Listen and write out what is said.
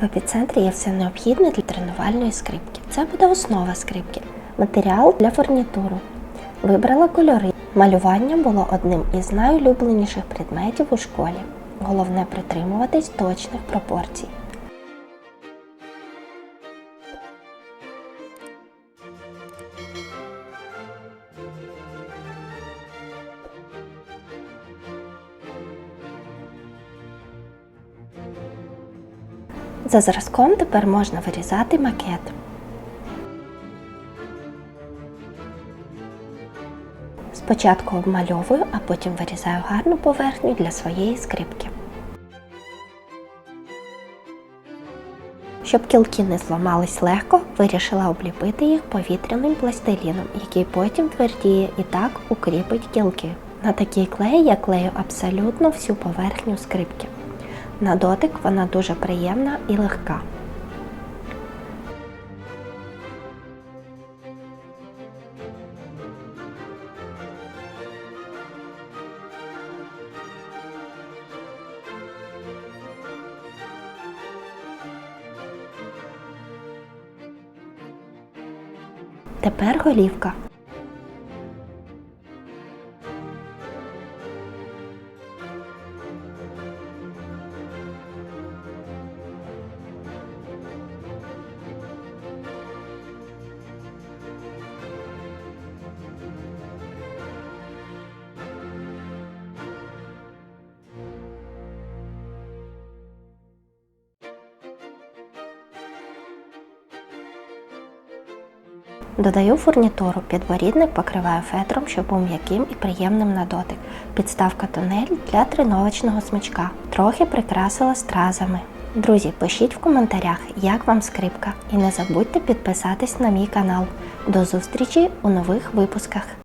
В епіцентрі є все необхідне для тренувальної скрипки. Це буде основа скрипки, матеріал для фурнітуру. Вибрала кольори. Малювання було одним із найулюбленіших предметів у школі. Головне притримуватись точних пропорцій. За зразком тепер можна вирізати макет. Спочатку обмальовую, а потім вирізаю гарну поверхню для своєї скрипки. Щоб кілки не зламались легко, вирішила обліпити їх повітряним пластиліном, який потім твердіє і так укріпить кілки. На такий клей я клею абсолютно всю поверхню скрипки. На дотик вона дуже приємна і легка. Тепер голівка. Додаю фурнітуру, підборідник покриваю фетром, щоб був м'яким і приємним на дотик. Підставка тунель для тренувачного смичка. Трохи прикрасила стразами. Друзі, пишіть в коментарях, як вам скрипка, і не забудьте підписатись на мій канал. До зустрічі у нових випусках.